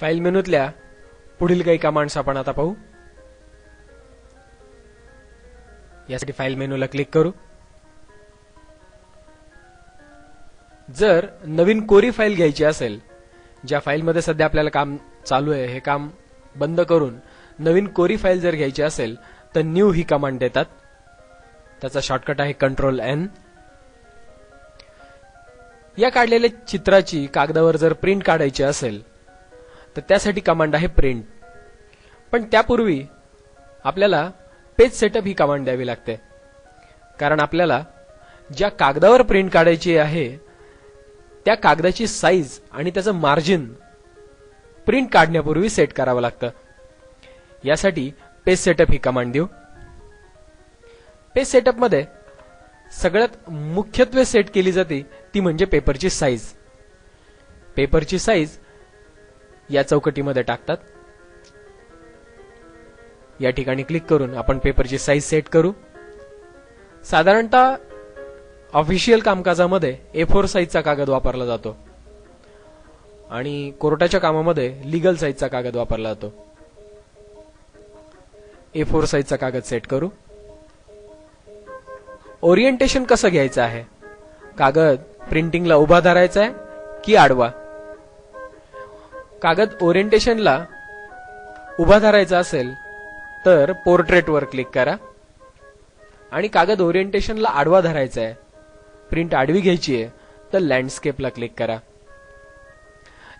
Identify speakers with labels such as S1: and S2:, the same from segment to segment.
S1: File मेनूतल्या पुढील काही commands आपण आता पाहू. यासाठी फाईल मेनूला क्लिक करू. जर नवीन कोरी फाईल घ्यायची असेल ज्या फाईलमध्ये सध्या आपल्याला काम चालू आहे हे काम बंद करून नवीन कोरी फाईल जर घ्यायची असेल तर न्यू ही कमांड देतात. त्याचा शॉर्टकट आहे कंट्रोल एन या काढलेल्या चित्राची कागदावर जर प्रिंट काढायची असेल तर त्यासाठी कमांड आहे प्रिंट पण त्यापूर्वी आपल्याला पेज सेटअप ही कमांड द्यावी लागते. कारण आपल्याला ज्या कागदावर प्रिंट काढायची आहे त्या कागदाची साईज आणि त्याचं मार्जिन प्रिंट काढण्यापूर्वी सेट करावं लागतं. यासाठी पेज सेटअप ही कमांड देऊ. पेज सेटअपमध्ये सगळ्यात मुख्यत्वे सेट केली जाते ती म्हणजे पेपरची साईज पेपरची साईज या चौकटीमध्ये टाकतात. या ठिकाणी क्लिक करून आपण पेपरची साईज सेट करू. साधारणतः ऑफिशियल कामकाजामध्ये ए फोर साईजचा कागद वापरला जातो. आणि कोर्टाच्या कामामध्ये लिगल साईजचा कागद वापरला जातो. ए फोर साईजचा कागद सेट करू. ओरिएंटेशन कसं घ्यायचं आहे? कागद प्रिंटिंगला उभा धरायचा आहे की आडवा? कागद ओरिएंटेशनला उभा धरायचा असेल तर पोर्ट्रेटवर क्लिक करा. आणि कागद ओरिएंटेशनला आडवा धरायचा आहे. प्रिंट आडवी घ्यायची आहे तर लँडस्केपला क्लिक करा.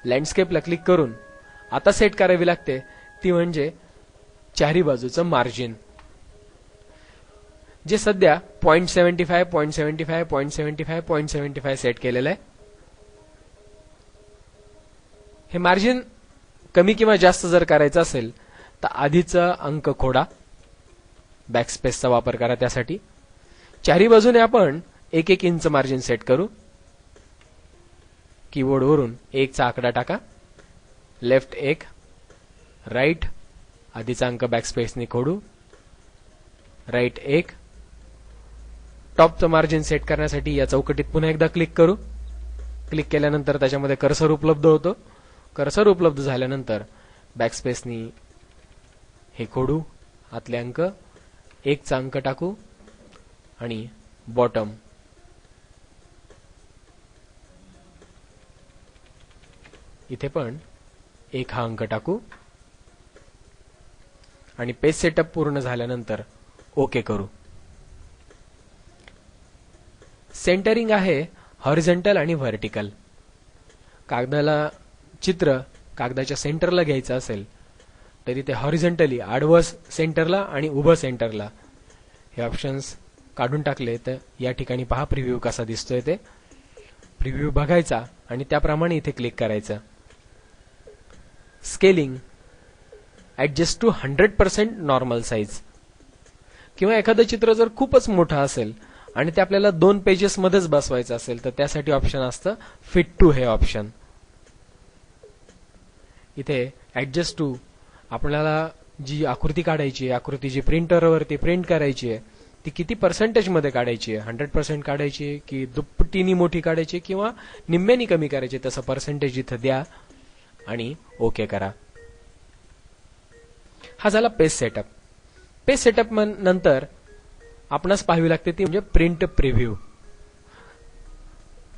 S1: लँडस्केपला क्लिक करून आता सेट करावी लागते ती म्हणजे चारी बाजूचं मार्जिन. जे सध्या point seventy five point seventy five point seventy five point seventy five set केलेलं आहे. हे मार्जिन कमी किंवा जास्त जर करायचं असेल तर आधीचा अंक खोडा. बॅकस्पेसचा वापर करा त्यासाठी. चारी बाजूने आपण एक एक इंच मार्जिन सेट करू कीबोर्डवरून एकचा आकडा टाका. लेफ्ट एक. राईट आधीचा अंक बॅकस्पेसने खोडू. राईट एक. टॉपचं मार्जिन सेट करण्यासाठी या चौकटीत पुन्हा एकदा क्लिक करू. क्लिक केल्यानंतर त्याच्यामध्ये कर्सर उपलब्ध होतो. कर्सर उपलब्ध झाल्यानंतर बॅकस्पेसनी हे खोडू आतले अंक एकचा अंक टाकू आणि बॉटम इथे पण एक हा अंक टाकू आणि पेज सेटअप पूर्ण झाल्यानंतर ओके करू. सेंटरिंग आहे हॉरिझेंटल आणि व्हर्टिकल कागदाला चित्र कागदाच्या सेंटरला घ्यायचं असेल तर ते हॉरिझेंटली आडवं सेंटरला आणि उभं सेंटरला. हे ऑप्शन्स काढून टाकले तर या ठिकाणी पहा प्रिव्ह्यू कसा दिसतोय ते. प्रिव्ह्यू बघायचा आणि त्याप्रमाणे इथे क्लिक करायचं. Scaling adjust to hundred percent normal size किंवा एखादं चित्र जर खूपच मोठं असेल आणि ते आपल्याला दोन पेजेसमध्येच बसवायचं असेल तर त्यासाठी ऑप्शन असतं फिट टू हे ऑप्शन इथे ऍडजस्ट टू आपल्याला जी आकृती काढायची आहे आकृती जी प्रिंटरवरती प्रिंट करायची आहे ती किती पर्सेंटेजमध्ये काढायची आहे? हंड्रेड पर्सेंट काढायची आहे की दुप्पटीनी मोठी काढायची किंवा निम्म्यानी कमी करायची तसं पर्सेंटेज इथं द्या आणि ओके करा. हा झाला पेज सेटअप पेज सेटअप नंतर आपणास पाहावी लागते ती म्हणजे प्रिंट प्रिव्ह्यू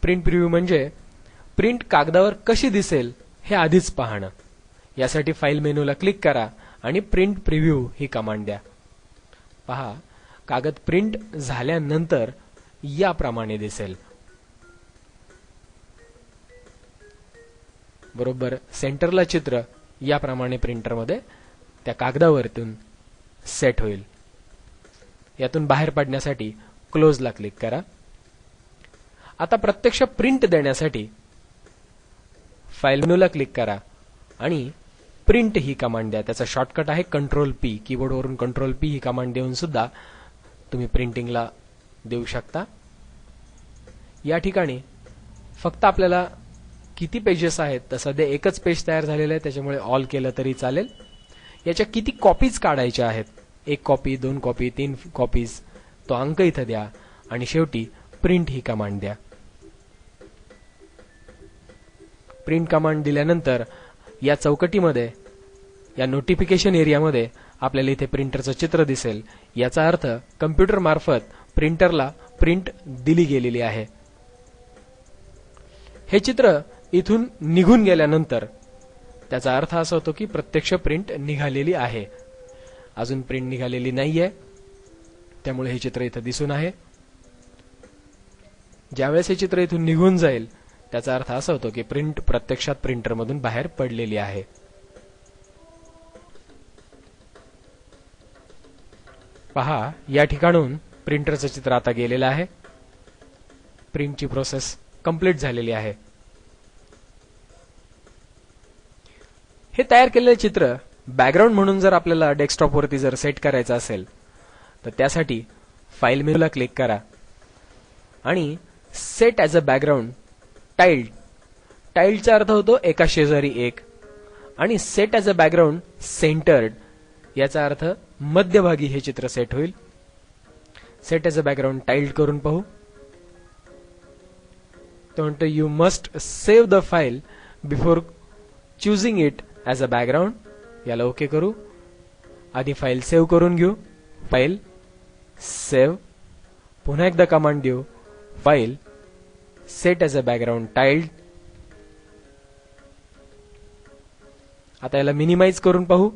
S1: प्रिंट प्रिव्ह्यू म्हणजे प्रिंट कागदावर कशी दिसेल हे आधीच पाहणं. यासाठी फाईल मेनूला क्लिक करा आणि प्रिंट प्रिव्ह्यू ही कमांड द्या. पहा कागद प्रिंट झाल्यानंतर याप्रमाणे दिसेल. बरोबर सेंटरला चित्र याप्रमाणे प्रिंटरमध्ये त्या कागदावरतून सेट होईल. यातून बाहेर पडण्यासाठी क्लोजला क्लिक करा. आता प्रत्यक्ष प्रिंट देण्यासाठी फाईल मेनूला क्लिक करा आणि प्रिंट ही कमांड द्या. त्याचा शॉर्टकट आहे कंट्रोल पी कीबोर्डवरून कंट्रोल पी ही कमांड देऊन सुद्धा तुम्ही प्रिंटिंगला देऊ शकता. या ठिकाणी फक्त आपल्याला किती पेजेस आहेत तर सध्या एकच पेज तयार झालेलं आहे त्याच्यामुळे ऑल केलं तरी चालेल. याच्या किती कॉपीज काढायच्या आहेत? एक कॉपी दोन कॉपी तीन कॉपीज तो अंक इथं द्या आणि शेवटी प्रिंट ही कमांड द्या. प्रिंट कमांड दिल्यानंतर या चौकटीमध्ये या नोटिफिकेशन एरियामध्ये आपल्याला इथे प्रिंटरचं चित्र दिसेल. याचा अर्थ कम्प्युटर मार्फत प्रिंटरला प्रिंट दिली गेलेली आहे. हे चित्र इथून निघून गेल्यानंतर त्याचा अर्थ असा होतो की प्रत्यक्ष प्रिंट निघालेली आहे. अजून प्रिंट निघालेली नाहीये. त्यामुळे हे चित्र इथं दिसून आहे. ज्यावेळेस हे चित्र इथून निघून जाईल त्याचा अर्थ असा होतो की प्रिंट प्रत्यक्षात प्रिंटरमधून बाहेर पडलेली आहे. पहा या ठिकाणून प्रिंटरचं चित्र आता गेलेलं आहे. प्रिंटची प्रोसेस कंप्लीट झालेली आहे. हे तयार केलेले चित्र बॅकग्राऊंड म्हणून जर आपल्याला डेस्कटॉपवरती जर सेट करायचं असेल तर त्यासाठी फाईल मेनूला क्लिक करा. आणि set as a background tiled टाइल्डचा अर्थ होतो एका शेजारी एक. आणि set as a background centred याचा अर्थ मध्यभागी हे चित्र सेट होईल. Set as a background tiled करून पाहू. तो म्हणतो you must save the file before choosing it as a background याला ओके करू. आधी फाईल सेव्ह करून घेऊ. फाईल सेव्ह पुन्हा एकदा कमांड देऊ. File set as a background tiled आता याला मिनिमाइज करून पाहू.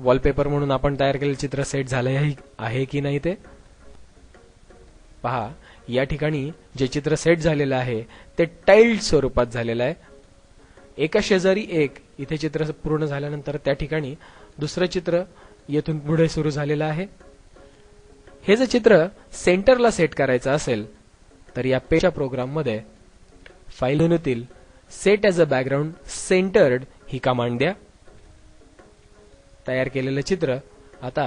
S1: वॉलपेपर म्हणून आपण तयार केलेलं चित्र सेट झालं आहे की नाही ते? पहा या ठिकाणी जे चित्र सेट झालेलं आहे ते टाईल्ड स्वरूपात झालेलं आहे. एका शेजारी एक इथे चित्र पूर्ण झाल्यानंतर त्या ठिकाणी दुसरं चित्र येथून पुढे सुरू झालेलं आहे. हे जे चित्र सेंटरला सेट करायचं असेल तर या पेच्या प्रोग्राममध्ये फाईल मेनूतील set as a background centred he command द्या. तयार केलेलं चित्र आता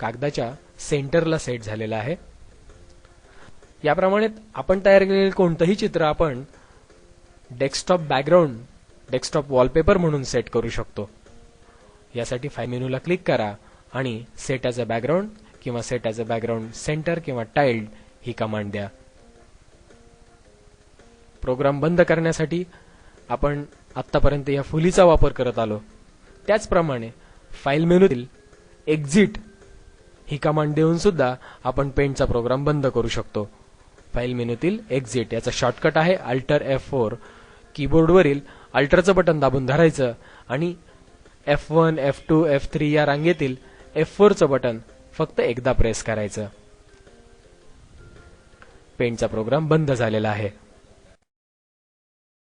S1: कागदाच्या सेंटरला सेट झालेलं आहे. याप्रमाणे आपण तयार केलेलं कोणतंही चित्र आपण डेस्कटॉप बॅकग्राऊंड डेस्कटॉप वॉलपेपर म्हणून सेट करू शकतो. यासाठी फाय मेनूला क्लिक करा आणि सेट ॲज अ बॅकग्राऊंड किंवा set as a background centre किंवा टाईल्ड ही कमांड द्या. प्रोग्राम बंद करण्यासाठी आपण आत्तापर्यंत या फुलीचा वापर करत आलो. त्याचप्रमाणे फाईल मेनूतील एक्झिट ही कमांड देऊन सुद्धा आपण पेंटचा प्रोग्राम बंद करू शकतो. फाईल मेनूतील एक्झिट याचा शॉर्टकट आहे अल्टर एफ फोर कीबोर्डवरील अल्टरचं बटन दाबून धरायचं आणि F one F two F three या रांगेतील एफ फोरचं बटन फक्त एकदा प्रेस करायचं. पेंटचा प्रोग्राम बंद झालेला आहे.